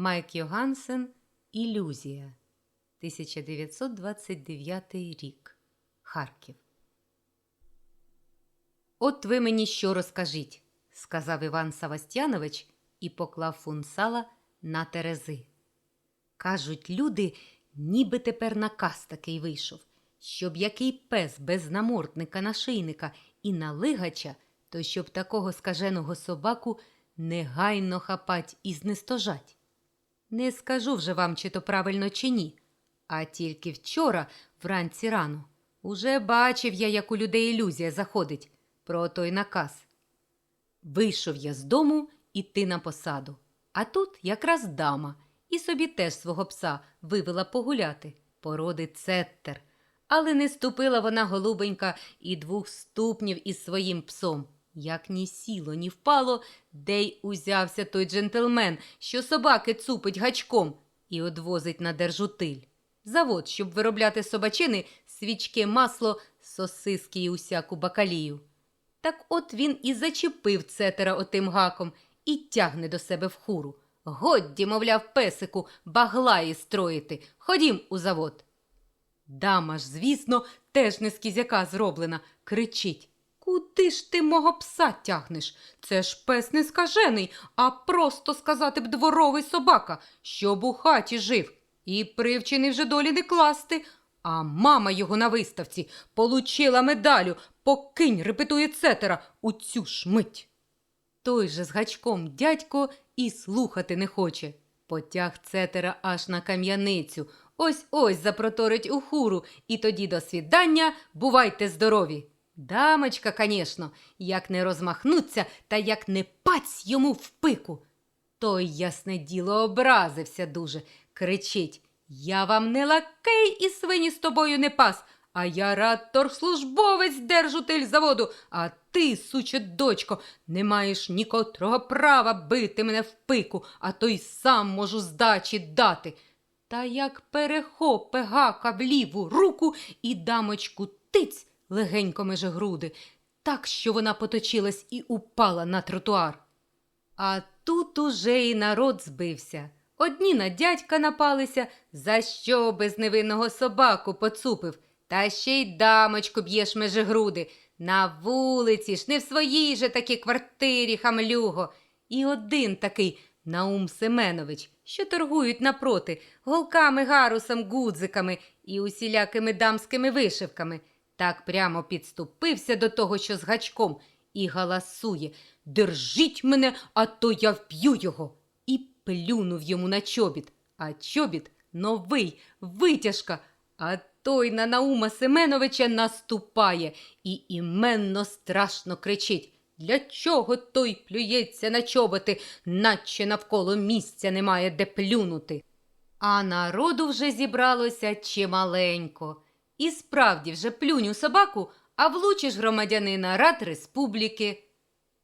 Майк Йогансен Ілюзія 1929 рік. Харків. От ви мені що розкажіть, сказав Іван Савастянович і поклав фунт сала на терези. Кажуть, люди, ніби тепер наказ такий вийшов, щоб який пес без намордника нашийника і налигача, то щоб такого скаженого собаку негайно хапать і знестожать. Не скажу вже вам, чи то правильно, чи ні. А тільки вчора, вранці рано, уже бачив я, як у людей ілюзія заходить про той наказ. Вийшов я з дому іти на посаду, а тут якраз дама, і собі теж свого пса вивела погуляти, породи цеттер. Але не ступила вона голубенька і двох ступнів із своїм псом. Як ні сіло, ні впало, де й узявся той джентльмен, що собаки цупить гачком і одвозить на держутиль. Завод, щоб виробляти собачини, свічки, масло, сосиски і усяку бакалію. Так от він і зачепив цетера отим гаком і тягне до себе в хуру. Годді, мовляв, песику, баглаї строїти. Ходім у завод. Дама ж, звісно, теж не з кізяка зроблена, кричить. Куди ж ти мого пса тягнеш? Це ж пес не скажений, а просто сказати б дворовий собака, щоб у хаті жив. І привчений вже долі не класти. А мама його на виставці получила медалю, покинь, репетує цетера, у цю ж мить. Той же з гачком дядько і слухати не хоче. Потяг цетера аж на кам'яницю. Ось ось запроторить у хуру, і тоді до свідання бувайте здорові. Дамочка, конечно, як не розмахнуться та як не паць йому в пику. Той, ясне діло, образився дуже, кричить Я вам не лакей і свині з тобою не пас, а я радторслужбовець держутель заводу, а ти, суче дочко, не маєш нікотрого права бити мене в пику, а то й сам можу здачі дати. Та як перехопе гака в ліву руку і дамочку тиць легенько меже груди, так, що вона поточилась і упала на тротуар. А тут уже і народ збився. Одні на дядька напалися, за що безневинного собаку поцупив, та ще й дамочку б'єш меже груди. На вулиці ж, не в своїй же такій квартирі, хамлюго. І один такий Наум Семенович, що торгують напроти голками, гарусом, гудзиками і усілякими дамськими вишивками. Так прямо підступився до того, що з гачком, і галасує Держіть мене, а то я вб'ю його. І плюнув йому на чобіт. А чобіт новий, витяжка. А той на Наума Семеновича наступає і іменно страшно кричить. Для чого той плюється на чоботи, наче навколо місця немає де плюнути? А народу вже зібралося чималенько. І справді вже плюнь у собаку, а влучиш громадянина рад республіки.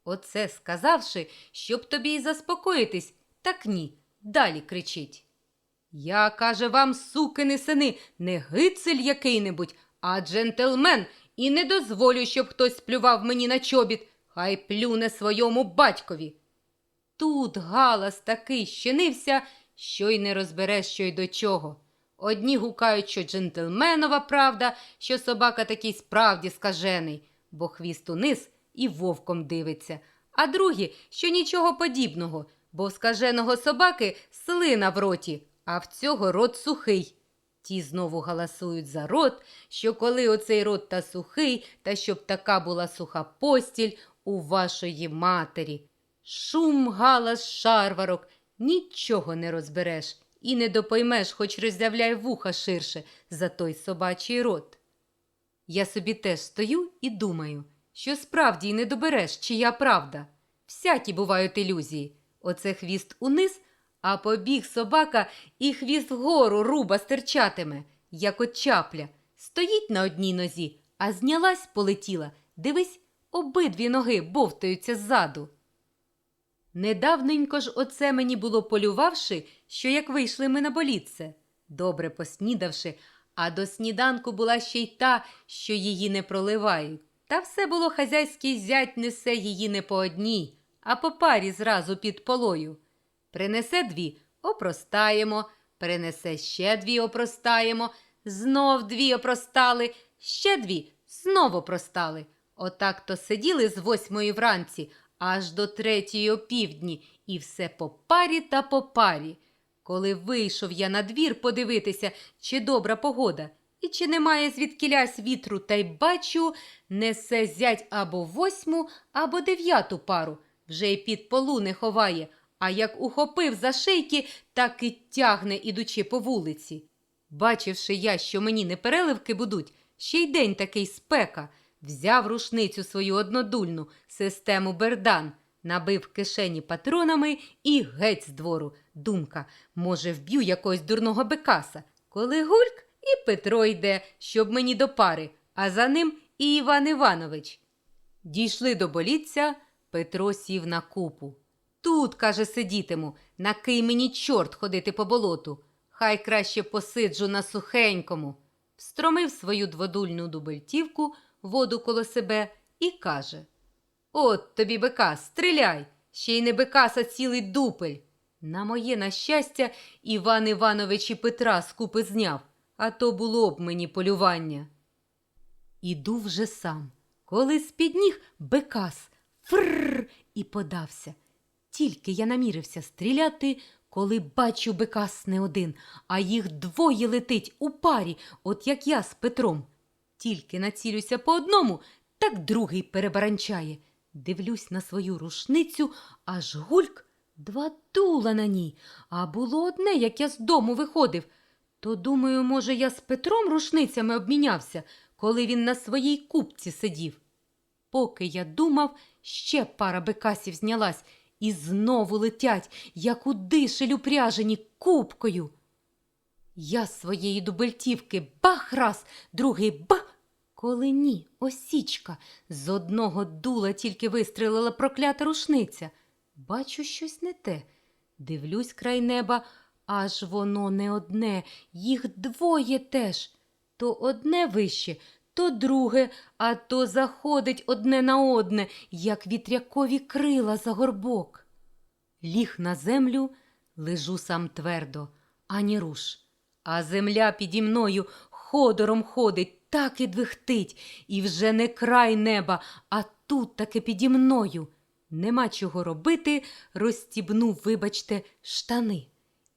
Оце сказавши, щоб тобі й заспокоїтись, так ні, далі кричить. Я, каже вам, сукини сини, не гицель який-небудь, а джентльмен, і не дозволю, щоб хтось плював мені на чобіт, хай плюне своєму батькові. Тут галас такий щинився, що й не розбереш, що й до чого. Одні гукають, що джентльменова правда, що собака такий справді скажений, бо хвіст униз і вовком дивиться, а другі, що нічого подібного, бо скаженого собаки слина в роті, а в цього рот сухий. Ті знову галасують за рот, що коли оцей рот та сухий, та щоб така була суха постіль у вашої матері. Шум, галас, шарварок, нічого не розбереш і не допоймеш, хоч роздявляй вуха ширше за той собачий рот. Я собі теж стою і думаю, що справді й не добереш, чия правда. Всякі бувають ілюзії. Оце хвіст униз, а побіг собака і хвіст вгору руба стирчатиме, як от чапля. Стоїть на одній нозі, а знялась, полетіла. Дивись, обидві ноги бовтаються ззаду. Недавненько ж оце мені було полювавши, що як вийшли ми на болітце, добре поснідавши, а до сніданку була ще й та, що її не проливають. Та все було хазяйський зять несе її не по одній, а по парі зразу під полою. Принесе дві, опростаємо, перенесе ще дві опростаємо, знов дві опростали, ще дві знов опростали. Отак то сиділи з восьмої вранці аж до третьої опівдні, і все по парі та по парі. Коли вийшов я на двір подивитися, чи добра погода, і чи немає звідкілясь вітру, та й бачу, несе зять або восьму, або дев'яту пару, вже й під полу не ховає, а як ухопив за шийки, так і тягне, ідучи по вулиці. Бачивши я, що мені не переливки будуть, ще й день такий спека, взяв рушницю свою однодульну, систему Бердан, набив кишені патронами і геть з двору. Думка, може, вб'ю якогось дурного бекаса. Коли гульк і Петро йде, щоб мені до пари, а за ним і Іван Іванович. Дійшли до боліття, Петро сів на купу. Тут, каже, сидітиму, на кий мені чорт ходити по болоту. Хай краще посиджу на сухенькому. Встромив свою дводульну дубельтівку, воду коло себе і каже: От тобі бекас, стріляй, ще й не бекас, а цілий дупель. На моє на щастя, Іван Іванович і Петра з купи зняв, а то було б мені полювання. Іду вже сам, коли з-під ніг бекас фрррр і подався. Тільки я намірився стріляти, коли бачу бекас не один, а їх двоє летить у парі, от як я з Петром. Тільки націлюся по одному, так другий перебаранчає. Дивлюсь на свою рушницю, аж гульк, два дула на ній, а було одне, як я з дому виходив. То, думаю, може, я з Петром рушницями обмінявся, коли він на своїй купці сидів. Поки я думав, ще пара бекасів знялась і знову летять, як у дишель упряжені купкою. Я з своєї дубельтівки бах раз, другий бах. Коли ні, осічка, з одного дула тільки вистрелила проклята рушниця. Бачу щось не те. Дивлюсь край неба, аж воно не одне, їх двоє теж. То одне вище, то друге, а то заходить одне на одне, як вітрякові крила за горбок. Ліг на землю, лежу сам твердо, ані руш. А земля піді мною ходором ходить, так і двихтить, і вже не край неба, а тут таки піді мною. Нема чого робити, розстібнув, вибачте, штани.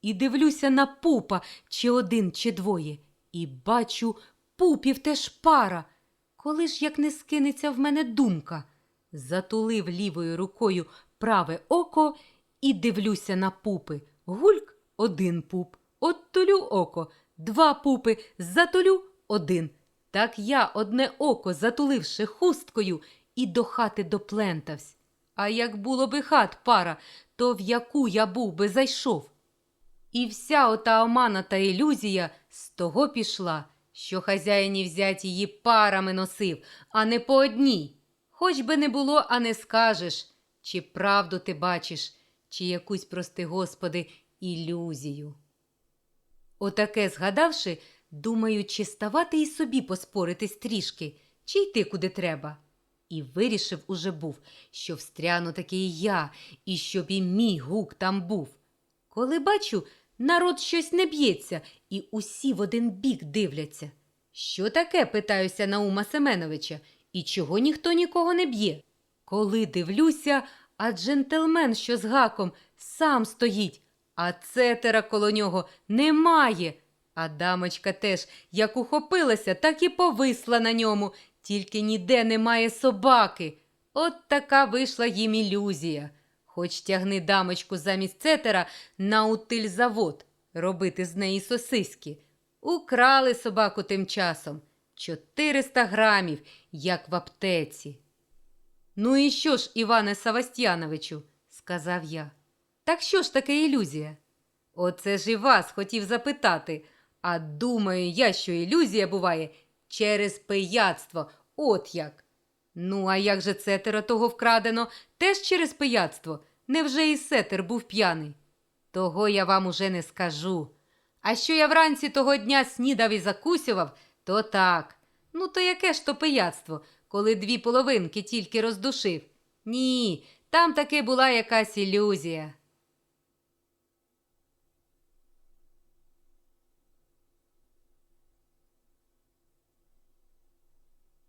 І дивлюся на пупа, чи один, чи двоє, і бачу, пупів теж пара. Коли ж як не скинеться в мене думка, затулив лівою рукою праве око і дивлюся на пупи. Гульк один пуп, оттулю око, два пупи, затулю один. Так я одне око, затуливши хусткою, і до хати доплентавсь. А як було би хат пара, то в яку я був би зайшов. І вся ота омана та ілюзія з того пішла, що хазяїні взять її парами носив, а не по одній. Хоч би не було, а не скажеш, чи правду ти бачиш, чи якусь, прости Господи, ілюзію. Отаке згадавши, думаю, чи ставати і собі поспоритись трішки, чи йти куди треба. І вирішив уже був, що встряну таки і я, і щоб і мій гук там був. Коли бачу, народ щось не б'ється, і усі в один бік дивляться. Що таке, питаюся Наума Семеновича, і чого ніхто нікого не б'є? Коли дивлюся, а джентльмен, що з гаком, сам стоїть, а цетера коло нього немає. А дамочка теж, як ухопилася, так і повисла на ньому, тільки ніде немає собаки. От така вийшла їм ілюзія. Хоч тягни дамочку замість цетера на утильзавод, робити з неї сосиски. Украли собаку тим часом. 400 грамів, як в аптеці. Ну і що ж, Іване Савастьяновичу, сказав я. Так що ж таке ілюзія? Оце ж і вас хотів запитати. А думаю я, що ілюзія буває через пияцтво, от як. Ну, а як же цетера того вкрадено, теж через пияцтво? Невже і сетер був п'яний? Того я вам уже не скажу. А що я вранці того дня снідав і закусював, то так. Ну, то яке ж то пияцтво, коли дві половинки тільки роздушив? Ні, там таки була якась ілюзія.